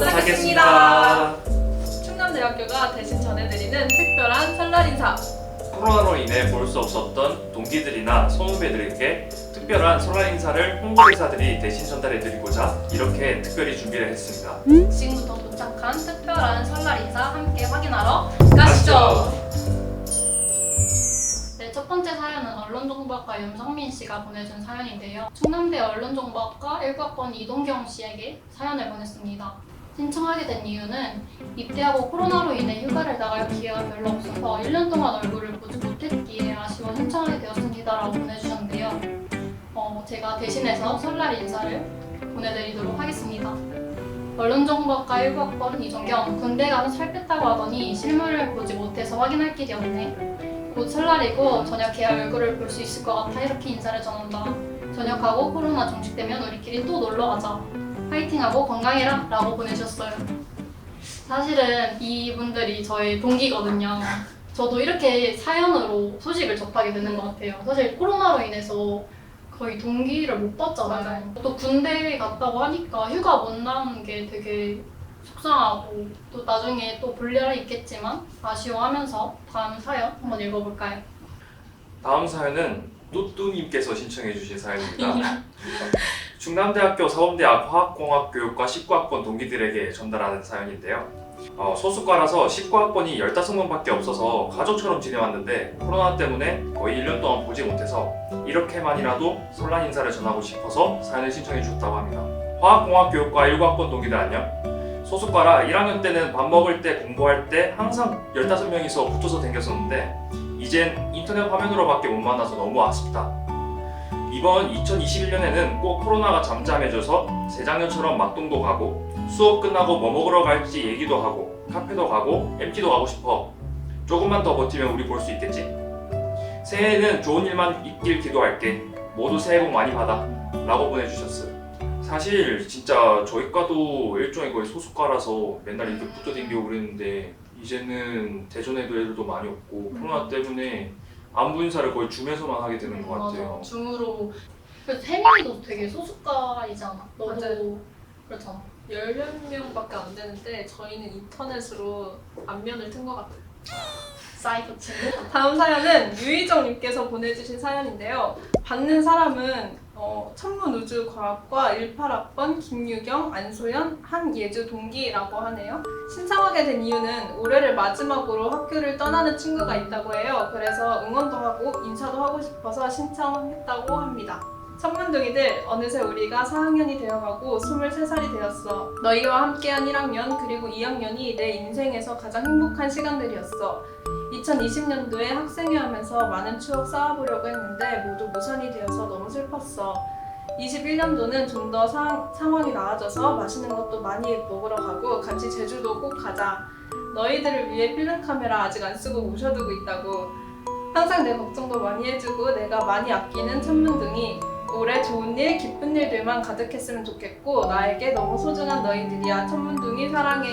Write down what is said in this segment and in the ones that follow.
도착했습니다. 충남대학교가 대신 전해드리는 특별한 설날 인사. 코로나로 인해 볼 수 없었던 동기들이나 선후배들에게 특별한 설날 인사를 홍보대사들이 대신 전달해드리고자 이렇게 특별히 준비를 했습니다. 지금부터 도착한 특별한 설날 인사 함께 확인하러 가시죠. 네, 첫 번째 사연은 언론정보학과 윤성민 씨가 보내준 사연인데요. 충남대 언론정보학과 1학번 이동경 씨에게 사연을 보냈습니다. 신청하게 된 이유는 입대하고 코로나로 인해 휴가를 나갈 기회가 별로 없어서 1년 동안 얼굴을 보지 못했기에 아쉬워 신청하게 되었습니다라고 보내주셨는데요. 어, 제가 대신해서 설날 인사를 보내드리도록 하겠습니다. 언론정보학과 1학번 이종경 군대 가서 살 뺐다고 하더니 실물을 보지 못해서 확인할 길이 없네 곧 설날이고 저녁에 얼굴을 볼 수 있을 것 같아 이렇게 인사를 전한다 저녁하고 코로나 종식되면 우리끼리 또 놀러 가자 파이팅하고 건강해라 라고 보내주셨어요 사실은 이분들이 저의 동기거든요 저도 이렇게 사연으로 소식을 접하게 되는 것 같아요 사실 코로나로 인해서 거의 동기를 못 봤잖아요. 맞아요. 또 군대 갔다고 하니까 휴가 못 나오는 게 되게 속상하고 또 나중에 또 볼 일이 있겠지만 아쉬워하면서 다음 사연 한번 읽어볼까요? 다음 사연은 뚜뚜님께서 신청해주신 사연입니다. 충남대학교 서울대학 화학공학교육과 19학번 동기들에게 전달하는 사연인데요. 어, 소수과라서 19학번이 15명밖에 없어서 가족처럼 지내왔는데 코로나 때문에 거의 1년 동안 보지 못해서 이렇게만이라도 설날 인사를 전하고 싶어서 사연을 신청해 주셨다고 합니다. 화학공학교육과 19학번 동기들 안녕. 소수과라 1학년 때는 밥 먹을 때 공부할 때 항상 15명이서 붙어서 댕겼었는데 이젠 인터넷 화면으로밖에 못 만나서 너무 아쉽다. 이번 2021년에는 꼭 코로나가 잠잠해져서 재작년처럼 막동도 가고 수업 끝나고 뭐 먹으러 갈지 얘기도 하고 카페도 가고 MT도 가고 싶어. 조금만 더 버티면 우리 볼 수 있겠지? 새해에는 좋은 일만 있길 기도할게. 모두 새해 복 많이 받아. 라고 보내주셨어요. 사실 진짜 저희 과도 일종의 거의 소수과라서 맨날 이렇게 붙어 댕기고 그랬는데 이제는 대전에도 애들도 많이 없고 코로나 때문에 안부 인사를 거의 줌에서만 하게 되는 것 같아요. 맞아. 줌으로 그래서 혜민이도 되게 소속가이잖아. 너도. 그렇잖아. 10명밖에 안 되는데 저희는 인터넷으로 안면을 튼 것 같아요. 사이버 친구. 다음 사연은 유희정님께서 보내주신 사연인데요. 받는 사람은 어, 천문우주과학과 18학번 김유경, 안소연, 한예주 동기라고 하네요. 신청하게 된 이유는 올해를 마지막으로 학교를 떠나는 친구가 있다고 해요. 그래서 응원도 하고 인사도 하고 싶어서 신청했다고 합니다. 천문둥이들 어느새 우리가 4학년이 되어가고 23살이 되었어. 너희와 함께한 1학년 그리고 2학년이 내 인생에서 가장 행복한 시간들이었어. 2020년도에 학생회 하면서 많은 추억 쌓아보려고 했는데 모두 무산이 되어서 너무 슬펐어. 21년도는 좀 더 상황이 나아져서 맛있는 것도 많이 먹으러 가고 같이 제주도 꼭 가자. 너희들을 위해 필름 카메라 아직 안 쓰고 모셔두고 있다고. 항상 내 걱정도 많이 해주고 내가 많이 아끼는 천문둥이. 올해 좋은 일, 기쁜 일들만 가득했으면 좋겠고 나에게 너무 소중한 너희들이야. 천문둥이 사랑해.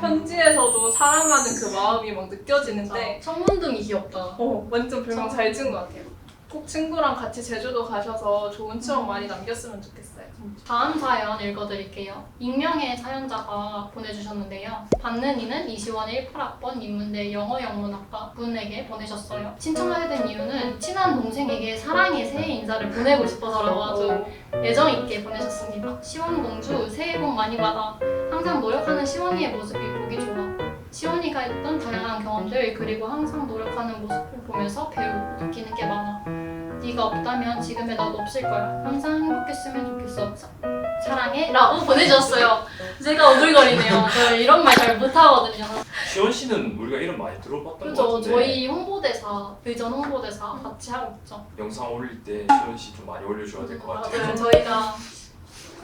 편지에서도 사랑하는 그 마음이 막 느껴지는데 천문둥이 귀엽다. 어, 완전 별명 잘 지은 것 같아요. 꼭 친구랑 같이 제주도 가셔서 좋은 추억 많이 남겼으면 좋겠어요. 다음 사연 읽어드릴게요. 익명의 사연자가 보내주셨는데요. 받는 이는 이시원 18학번 인문대 영어영문학과 분에게 보내셨어요. 신청하게 된 이유는 친한 동생에게 사랑의 새해 인사를 보내고 싶어서라고 아주 애정 있게 보내셨습니다. 시원 공주 새해 복 많이 받아. 항상 노력하는 시원이의 모습이 보기 좋아. 시원 이가 했던 다양한 경험들 그리고 항상 노력하는 모습을 보면서 배우고 느끼는 게 많아. 네가 없다면 지금의 나도 없을 거야. 항상 행복했으면 좋겠어. 사, 사랑해. 라고 보내주셨어요. 제가 오글거리네요. 저 이런 말 잘 못하거든요. 시원 씨는 우리가 이름 많이 들어봤던 것 그죠. 같은데 저희 홍보대사, 의전 홍보대사 같이 하고 있죠. 영상 올릴 때 시원 씨 좀 많이 올려줘야 될 것 같아요. 맞아요. 저희가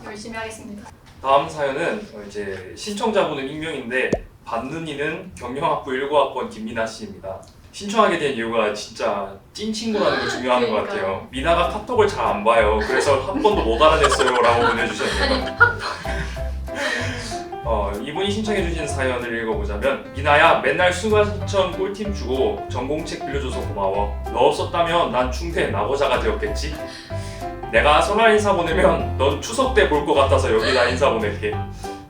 열심히 하겠습니다. 다음 사연은 어, 이제 신청자분은 익명인데 받는 이는 경영학부 19학번 김민아 씨입니다. 신청하게 된 이유가 진짜 찐 친구라는 게 중요한 것 그러니까요. 같아요. 미나가 카톡을 잘 안 봐요. 그래서 한 번도 못 알아냈어요라고 보내주셨네요. 어, 이분이 신청해주신 사연을 읽어보자면 미나야 맨날 수강 신청 꿀팁 주고 전공책 빌려줘서 고마워. 너 없었다면 난 충대 나고자가 되었겠지. 내가 설날 인사 보내면 넌 추석 때 볼 것 같아서 여기다 인사 보낼게.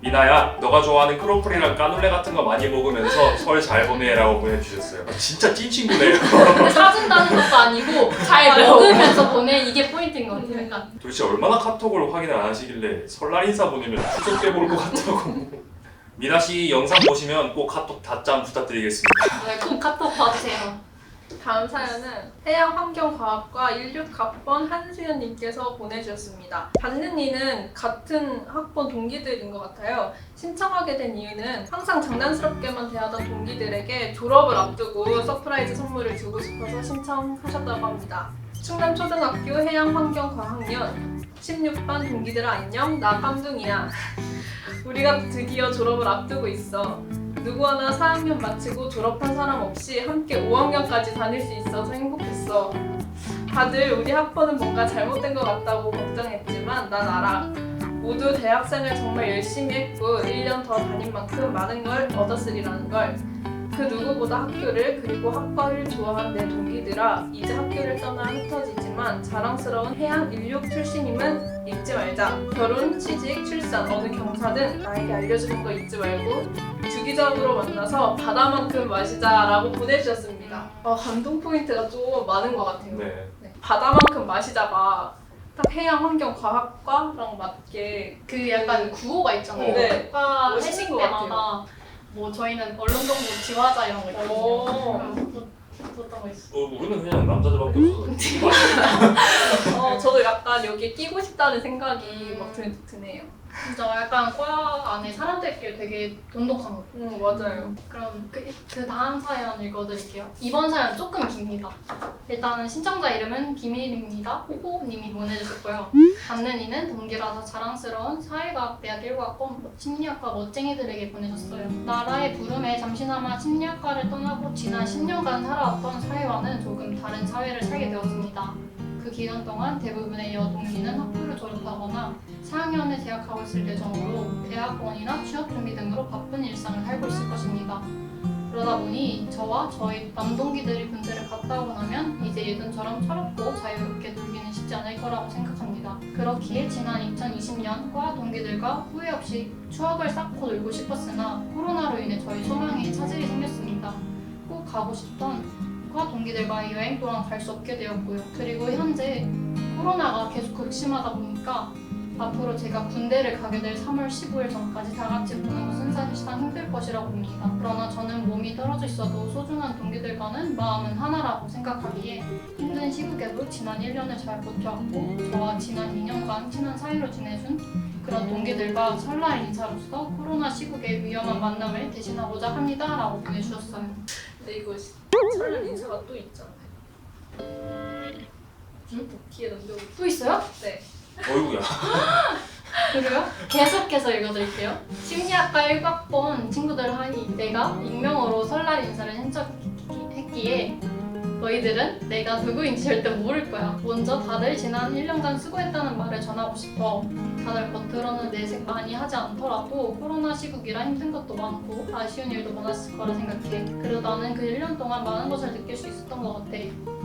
미나야, 너가 좋아하는 크로플이랑 까눌레 같은 거 많이 먹으면서 설 잘 보내라고 보내주셨어요. 아, 진짜 찐 친구네요. 근데 사준다는 것도 아니고 잘 먹으면서 보내 이게 포인트인 것 같아요. 약간 도대체 얼마나 카톡을 확인을 안 하시길래 설날 인사 보내면 추석 때볼것 같다고. 미나 씨 영상 보시면 꼭 카톡 답장 부탁드리겠습니다. 네, 꼭 카톡 봐주세요. 다음 사연은 해양환경과학과 16학번 한수연님께서 보내주셨습니다. 받는 이는 같은 학번 동기들인 것 같아요. 신청하게 된 이유는 항상 장난스럽게만 대하던 동기들에게 졸업을 앞두고 서프라이즈 선물을 주고 싶어서 신청하셨다고 합니다. 충남초등학교 해양환경과학년 16반 동기들아 안녕 나 깜둥이야. 우리가 드디어 졸업을 앞두고 있어. 누구 하나 4학년 마치고 졸업한 사람 없이 함께 5학년까지 다닐 수 있어서 행복했어. 다들 우리 학번은 뭔가 잘못된 것 같다고 걱정했지만 난 알아. 모두 대학생을 정말 열심히 했고 1년 더 다닌 만큼 많은 걸 얻었으리라는 걸. 그 누구보다 학교를 그리고 학과를 좋아하는 내 동기들아 이제 학교를 떠나 흩어지지만 자랑스러운 해양 인육 출신임은 잊지 말자. 결혼, 취직, 출산 어느 경사든 나에게 알려주는 거 잊지 말고 주기적으로 만나서 바다만큼 마시자라고 보내주셨습니다. 어, 감동 포인트가 좀 많은 것 같아요. 네. 네. 바다만큼 마시자가 딱 해양 환경 과학과랑 맞게 그 약간 구호가 있잖아요. 어. 네. 과 멋있는 회식 것 때마다 뭐 저희는 언론정보 지화자 이런 거 있거든요. 오. 그 럼 어떤 거 있어? 어, 우리는 그냥 남자들밖에 없어서. 어, 저도 약간 여기에 끼고 싶다는 생각이 막 드, 드네요. 진짜 약간 과 안에 사람들끼리 되게 돈독한 거. 음 맞아요. 그럼 그, 그 다음 사연 읽어드릴게요. 이번 사연 조금 깁니다. 일단은 신청자 이름은 비밀입니다. 호호님이 보내주셨고요. 받는 이는 동기라서 자랑스러운 사회과학 대학 1과학번 심리학과 멋쟁이들에게 보내셨어요. 나라의 부름에 잠시나마 심리학과를 떠나고 지난 10년간 살아 왔던 사회와는 조금 다른 사회를 살게 되었습니다. 그 기간 동안 대부분의 여동기는 학부를 졸업하거나 4학년에 재학하고 있을 예정으로 대학원이나 취업 준비 등으로 바쁜 일상을 살고 있을 것입니다. 그러다 보니 저와 저희 남동기들이 군대를 갔다 오고 나면 이제 예전처럼 철없고 자유롭게 놀기는 쉽지 않을 거라고 생각합니다. 그렇기에 지난 2020년 과 동기들과 후회 없이 추억을 쌓고 놀고 싶었으나 코로나로 인해 저희 소망에 차질이 생겼습니다. 꼭 가고 싶던 과 동기들과의 여행 또한 갈 수 없게 되었고요. 그리고 현재 코로나가 계속 극심하다 보니까 앞으로 제가 군대를 가게 될 3월 15일 전까지 다 같이 보는 것은 사실상 힘들 것이라고 봅니다. 그러나 저는 몸이 떨어져 있어도 소중한 동기들과는 마음은 하나라고 생각하기에 힘든 시국에도 지난 1년을 잘 버텨왔고 저와 지난 2년간 친한 사이로 지내준 그런 동기들과 설날 인사로서 코로나 시국의 위험한 만남을 대신하고자 합니다. 라고 보내주셨어요. 근데 이거 설날 인사가 또 있잖아요. 응? 기회 넘겨보 또 있어요? 네. 어이구야. 그래요? 계속해서 읽어드릴게요. 심리학과 1학번 친구들 하니 내가 익명으로 설날 인사를 신청했기에 너희들은 내가 누구인지 절대 모를 거야. 먼저 다들 지난 1년간 수고했다는 말을 전하고 싶어. 다들 겉으로는 내색 많이 하지 않더라도 코로나 시국이라 힘든 것도 많고 아쉬운 일도 많았을 거라 생각해. 그리고 나는 그 1년 동안 많은 것을 느낄 수 있었던 것 같아.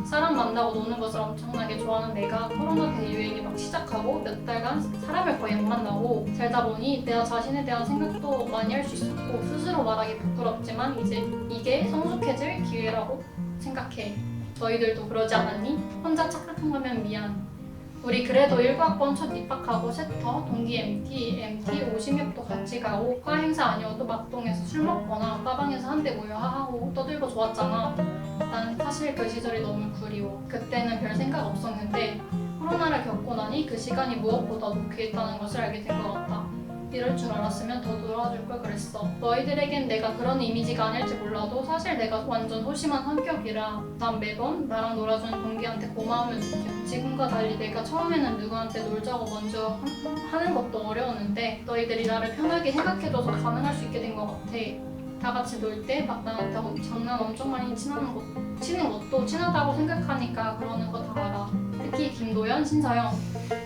사람 만나고 노는 것을 엄청나게 좋아하는 내가 코로나 대유행이 막 시작하고 몇 달간 사람을 거의 안 만나고 살다 보니 내가 자신에 대한 생각도 많이 할 수 있었고 스스로 말하기 부끄럽지만 이제 이게 성숙해질 기회라고 생각해. 너희들도 그러지 않았니? 혼자 착각한 거면 미안. 우리 그래도 1과학번 첫 입학하고 세터, 동기 MT, MT 50명도 같이 가고 과 행사 아니어도 막동에서 술 먹거나 과방에서 한대 모여 하하고 떠들고 좋았잖아. 난 사실 그 시절이 너무 그리워. 그때는 별 생각 없었는데 코로나를 겪고 나니 그 시간이 무엇보다도 귀했다는 것을 알게 된 것 같다. 이럴 줄 알았으면 더 놀아줄 걸 그랬어. 너희들에겐 내가 그런 이미지가 아닐지 몰라도 사실 내가 완전 소심한 성격이라 난 매번 나랑 놀아주는 동기한테 고마움을 느껴. 지금과 달리 내가 처음에는 누구한테 놀자고 먼저 하- 하는 것도 어려웠는데 너희들이 나를 편하게 생각해줘서 가능할 수 있게 된 것 같아. 다 같이 놀 때 막 나한테 장난 엄청 많이 치는, 것, 치는 것도 친하다고 생각하니까 그러는 거 다 알아. 특히 김도연, 신서영.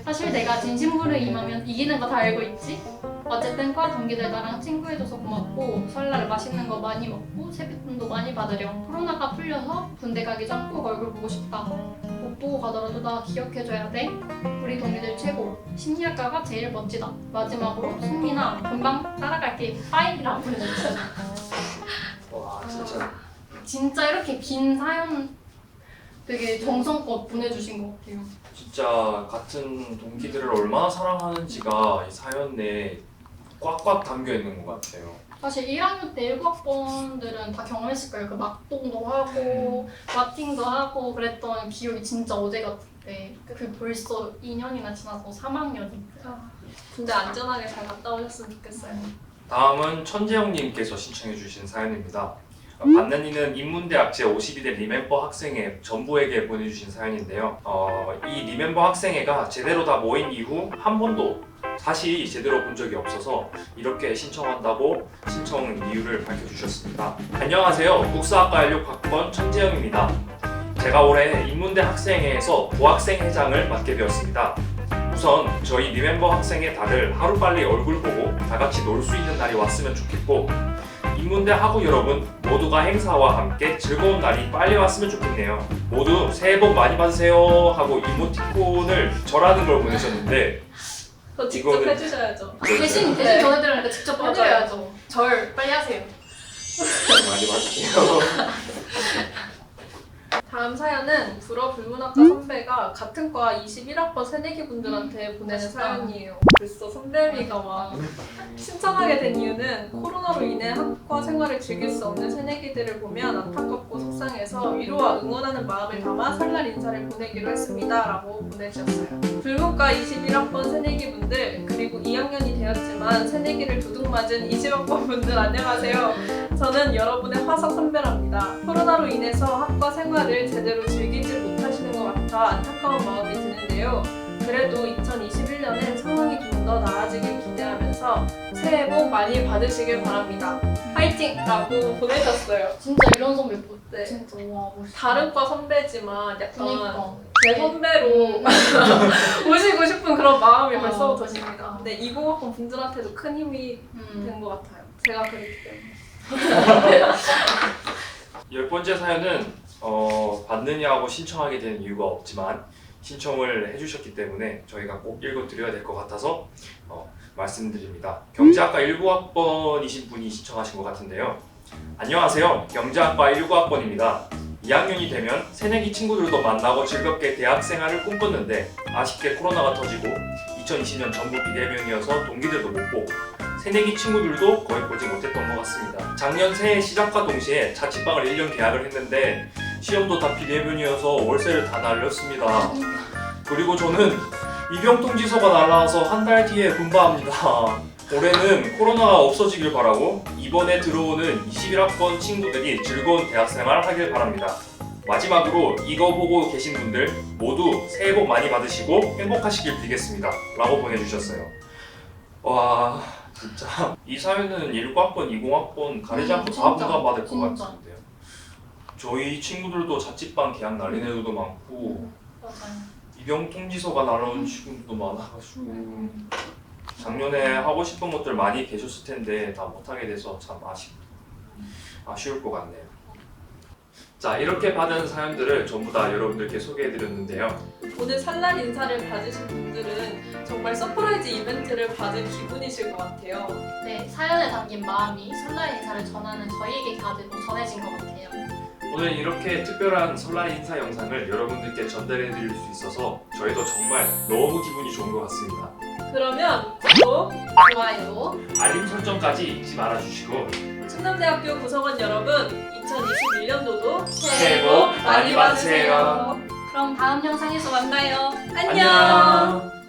사실 내가 진심으로 임하면 이기는 거 다 알고 있지? 어쨌든 과 동기들 나랑 친구해줘서 고맙고 설날 맛있는 거 많이 먹고 세뱃돈도 많이 받으렴. 코로나가 풀려서 군대 가기 전 꼭 얼굴 보고 싶다. 못 보고 가더라도 나 기억해줘야 돼. 우리 동기들 최고. 심리학과가 제일 멋지다. 마지막으로 승민아 금방 따라갈게. 빠이라고 보내주셨어요. 와 진짜 진짜 이렇게 긴 사연 되게 정성껏 보내주신 것 같아요. 진짜 같은 동기들을 얼마나 사랑하는지가 이 사연 내에 꽉꽉 담겨 있는 것 같아요. 사실 1학년 때 1학번들은 다 경험했을 거예요. 그 막동도 하고 마팅도 하고 그랬던 기억이 진짜 어제 같은데 그 벌써 2년이나 지나서 3학년이 근데 안전하게 잘 갔다 오셨으면 좋겠어요. 다음은 천재영님께서 신청해주신 사연입니다. 받는 이는 인문대학 제52대 리멤버 학생회 전부에게 보내주신 사연인데요. 어, 이 리멤버 학생회가 제대로 다 모인 이후 한 번도 다시 제대로 본 적이 없어서 이렇게 신청한다고 신청 이유를 밝혀주셨습니다. 안녕하세요. 국사학과 16학번 천재영입니다. 제가 올해 인문대 학생회에서 부학생 회장을 맡게 되었습니다. 우선 저희 리멤버 학생회 다들 하루빨리 얼굴 보고 다 같이 놀 수 있는 날이 왔으면 좋겠고 인문대 학우 여러분 모두가 행사와 함께 즐거운 날이 빨리 왔으면 좋겠네요. 모두 새해 복 많이 받으세요 하고 이모티콘을 절하는 걸 보내셨는데 더 직접 이거는- 해주셔야죠. 대신 대신 네. 전해드리니까 직접 맞아요. 해줘야죠. 절 빨리 하세요. 많이 받을게요. 다음 사연은 불어 불문학과 선배가 같은 과 21학번 새내기 분들한테 보내는 멋있다. 사연이에요. 벌써 선배미가 막 신청하게 된 이유는 코로나로 인해 학과 생활을 즐길 수 없는 새내기들을 보면 안타깝고 속상해서 위로와 응원하는 마음을 담아 설날 인사를 보내기로 했습니다. 라고 보내주셨어요. 불문과 21학번 새내기 분들 그리고 2학년이 되었지만 새내기를 두둑 맞은 20학번 분들 안녕하세요. 저는 여러분의 화석 선배랍니다. 코로나로 인해서 학과 생활을 제대로 즐기지 못하시는 것 같아 안타까운 마음이 드는데요. 그래도 2021년엔 상황이 좀 더 나아지길 기대하면서 새해 복 많이 받으시길 바랍니다. 화이팅! 라고 보내셨어요. 진짜 이런 선배 못. 네. 진짜 와 멋있다. 다른 과 선배지만 약간 그니까. 제 선배로 모시고 싶은 그런 마음이 어. 벌써부터 듭니다. 근데 20학번 분들한테도 큰 힘이 음. 된 것 같아요. 제가 그랬기 때문에. 열 번째 사연은 어, 받느냐고 신청하게 된 이유가 없지만 신청을 해주셨기 때문에 저희가 꼭 읽어드려야 될 것 같아서 어, 말씀드립니다. 경제학과 19학번이신 분이 신청하신 것 같은데요. 안녕하세요. 경제학과 19학번입니다. 2학년이 되면 새내기 친구들도 만나고 즐겁게 대학 생활을 꿈꿨는데 아쉽게 코로나가 터지고 2020년 전부 비대면이어서 동기들도 못 보고 새내기 친구들도 거의 보지 못했던 것 같습니다. 작년 새해 시작과 동시에 자취방을 1년 계약을 했는데 시험도 다 비대면이어서 월세를 다 날렸습니다. 그리고 저는 입영통지서가 날라와서 한 달 뒤에 분바합니다. 올해는 코로나가 없어지길 바라고 이번에 들어오는 21학번 친구들이 즐거운 대학생활 하길 바랍니다. 마지막으로 이거 보고 계신 분들 모두 새해 복 많이 받으시고 행복하시길 빌겠습니다. 라고 보내주셨어요. 와 진짜 이 사연은 19학번, 20학번 가리지 음, 않고 다 부담받을 것. 같은데요. 저희 친구들도 자취방 계약 날린 애들도 많고 맞아요. 입영 통지서가 날아온 친구들도 많아가지고 작년에 하고 싶은 것들 많이 계셨을 텐데 다 못하게 돼서 참 아쉽 아쉬울 것 같네요. 자 이렇게 받은 사연들을 전부 다 여러분들께 소개해드렸는데요. 오늘 설날 인사를 받으신 분들은 정말 서프라이즈 이벤트를 받은 기분이실 것 같아요. 네 사연에 담긴 마음이 설날 인사를 전하는 저희에게까지도 전해진 것 같아요. 오늘 이렇게 특별한 설날 인사 영상을 여러분들께 전달해 드릴 수 있어서 저희도 정말 너무 기분이 좋은 것 같습니다. 그러면 구독, 좋아요. 알림 설정까지 잊지 말아 주시고 충남대학교 구성원 여러분 2021년도도 새해 복 많이 받으세요. 그럼 다음 영상에서 만나요. 안녕.